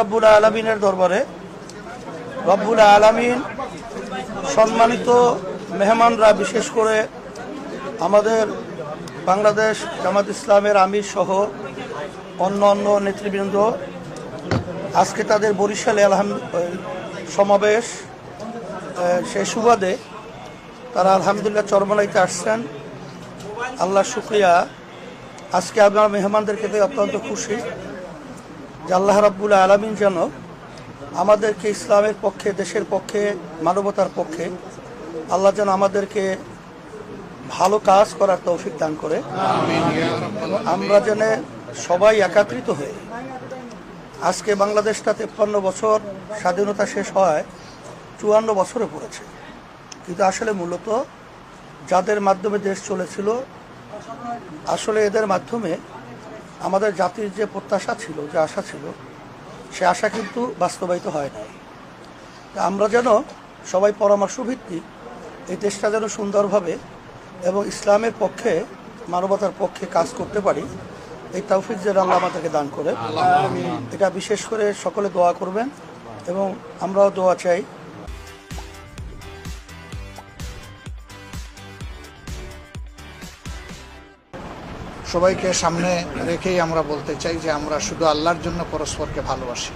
রব্বুল আলমিনের দরবারে। রব্বুল আলমিন সম্মানিত মেহমানরা, বিশেষ করে আমাদের বাংলাদেশ জামাত ইসলামের আমির সহ অন্য অন্য নেতৃবৃন্দ। আজকে তাদের বরিশালে আলহাম সমাবেশ সেই সুবাদে তারা আলহামদুলিল্লাহ চরমলাইতে আসছেন। আল্লাহ শুক্রিয়া। আজকে আমরা মেহমানদেরকে পেয়ে অত্যন্ত খুশি। যে আল্লাহ রাব্বুল আলমিন যেন আমাদেরকে ইসলামের পক্ষে, দেশের পক্ষে, মানবতার পক্ষে আল্লাহ যেন আমাদেরকে ভালো কাজ করার তৌফিক দান করে। আমরা যেন সবাই একাত্রিত হয়ে আজকে বাংলাদেশটা তেপ্পান্ন বছর স্বাধীনতা শেষ হয় চুয়ান্ন বছরে পড়েছে। কিন্তু আসলে মূলত যাদের মাধ্যমে দেশ চলেছিল, আসলে এদের মাধ্যমে আমাদের জাতির যে প্রত্যাশা ছিল যে আশা ছিল সে আশা কিন্তু বাস্তবায়িত হয় নাই। আমরা যেন সবাই পরামর্শ ভিত্তিক এই দেশটা যেন সুন্দরভাবে এবং ইসলামের পক্ষে মানবতার পক্ষে কাজ করতে পারি এই তৌফিক যেন আল্লাহ আমাদেরকে দান করে। এটা বিশেষ করে সকলে দোয়া করবেন এবং আমরাও দোয়া চাই সবাইকে সামনে রেখেই আমরা বলতে চাই যে আমরা শুধু আল্লাহর জন্য পরস্পরকে ভালোবাসি।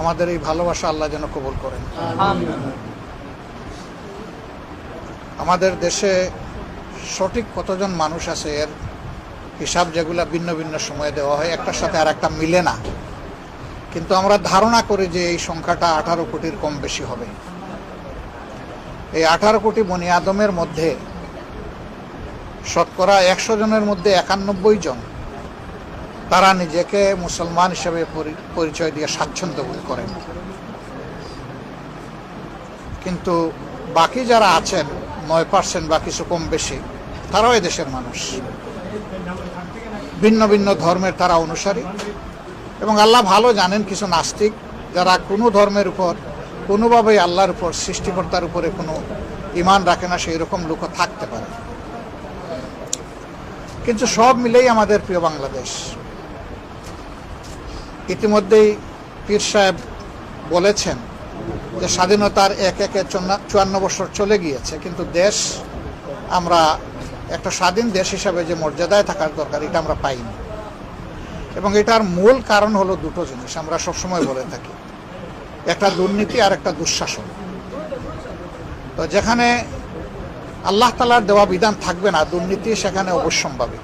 আমাদের এই ভালোবাসা আল্লাহ যেন কবুল করেন। আমাদের দেশে সঠিক কতজন মানুষ আছে, এর হিসাব যেগুলা ভিন্ন ভিন্ন সময়ে দেওয়া হয়, একটার সাথে আর একটা মিলে না। কিন্তু আমরা ধারণা করি যে এই সংখ্যাটা আঠারো কোটির কম বেশি হবে। এই আঠারো কোটি বনি আদমের মধ্যে শতকরা একশো জনের মধ্যে একানব্বই জন তারা নিজেকে মুসলমান হিসেবে পরি- পরিচয় দিয়ে স্বাচ্ছন্দ্য বোধ করেন। কিন্তু বাকি যারা আছেন, নয় পার্সেন্ট বা কিছু কম বেশি, তারাও দেশের মানুষ। ভিন্ন ভিন্ন ধর্মের তারা অনুসারী এবং আল্লাহ ভালো জানেন কিছু নাস্তিক, যারা কোনো ধর্মের উপর, কোনোভাবেই আল্লাহর উপর, সৃষ্টিকর্তার উপরে কোনো ইমান রাখে না সেই রকম লোকও থাকতে পারে। কিন্তু সব মিলেই আমাদের প্রিয় বাংলাদেশ। ইতিমধ্যেই পীর সাহেব বলেছেন যে স্বাধীনতার এক একে চুয়ান্ন- বছর চলে গিয়েছে, কিন্তু দেশ, আমরা একটা স্বাধীন দেশ হিসাবে যে মর্যাদায় থাকার দরকার, এটা আমরা পাইনি। এবং এটার মূল কারণ হলো দুটো জিনিস, আমরা সবসময় বলে থাকি। একটা দুর্নীতি আর একটা দুঃশাসন। তো যেখানে আল্লাহ তালার দেওয়া বিধান থাকবে না, দুর্নীতি সেখানে অবশ্যম্ভাবী।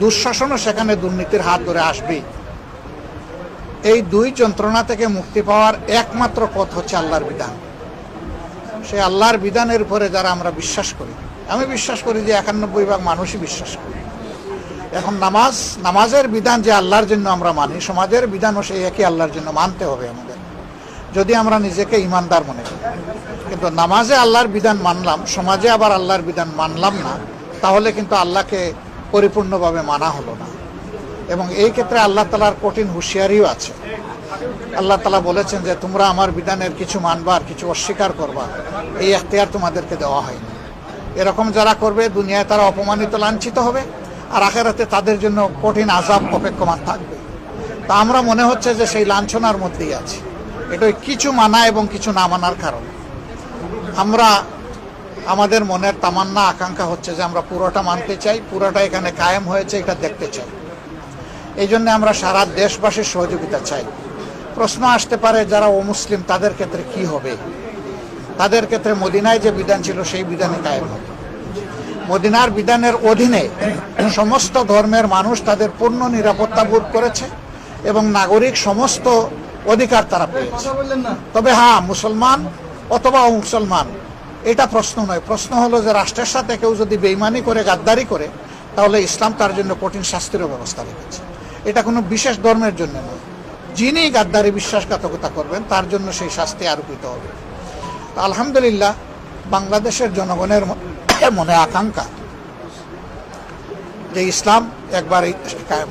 দুঃশাসনও সেখানে দুর্নীতির হাত ধরে আসবেই। এই দুই যন্ত্রণা থেকে মুক্তি পাওয়ার একমাত্র পথ হচ্ছে আল্লাহর বিধান। সেই আল্লাহর বিধানের উপরে যারা আমরা বিশ্বাস করি, আমি বিশ্বাস করি যে একানব্বই ভাগ মানুষই বিশ্বাস করি। এখন নামাজ, নামাজের বিধান যে আল্লাহর জন্য আমরা মানি, সমাজের বিধানও সেই একই আল্লাহর জন্য মানতে হবে আমাদের। যদি আমরা নিজেকে ইমানদার মনে করি। কিন্তু নামাজে আল্লাহর বিধান মানলাম, সমাজে আবার আল্লাহর বিধান মানলাম না, তাহলে কিন্তু আল্লাহকে পরিপূর্ণভাবে মানা হলো না। এবং এই ক্ষেত্রে আল্লাহ তালার কঠিন হুঁশিয়ারিও আছে। আল্লাহ তালা বলেছেন যে, তোমরা আমার বিধানের কিছু মানবা আর কিছু অস্বীকার করবা। এই এখতিয়ার তোমাদেরকে দেওয়া হয়নি। এরকম যারা করবে, দুনিয়ায় তারা অপমানিত, লাঞ্ছিত হবে, আর আখেরাতে তাদের জন্য কঠিন আজাব অপেক্ষমান থাকবে। তা আমরা মনে হচ্ছে যে সেই লাঞ্ছনার মধ্যেই আছি। এটা কিছু মানা এবং কিছু না মানার কারণে। আমরা, আমাদের মনের তামান্না, আকাঙ্ক্ষা হচ্ছে যে আমরা পুরোটা মানতে চাই, পুরোটা এখানে কায়েম হয়েছে, এটা দেখতে চাই। এই জন্য আমরা সারা দেশবাসীর সহযোগিতা চাই। প্রশ্ন আসতে পারে যারা অমুসলিম, তাদের ক্ষেত্রে কি হবে? তাদের ক্ষেত্রে মদিনায় যে বিধান ছিল, সেই বিধানে কায়েম হবে। মদিনার বিধানের অধীনে সমস্ত ধর্মের মানুষ তাদের পূর্ণ নিরাপত্তা বোধ করেছে এবং নাগরিক সমস্ত অধিকার তারা পেয়েছে। তবে হ্যাঁ মুসলমান অথবা মুসলমান এটা প্রশ্ন নয়। প্রশ্ন হলো যে রাষ্ট্রের সাথে কেউ যদি বেইমানি করে গাদ্দারি করে তাহলে ইসলাম তার জন্য কঠিন শাস্তিরও ব্যবস্থা রেখেছে। এটা কোনো বিশেষ ধর্মের জন্য নয়। যিনি গাদ্দারি বিশ্বাসঘাতকতা করবেন তার জন্য সেই শাস্তি আরোপিত হবে। আলহামদুলিল্লাহ বাংলাদেশের জনগণের মনে আকাঙ্ক্ষা যে ইসলাম একবার কায়েম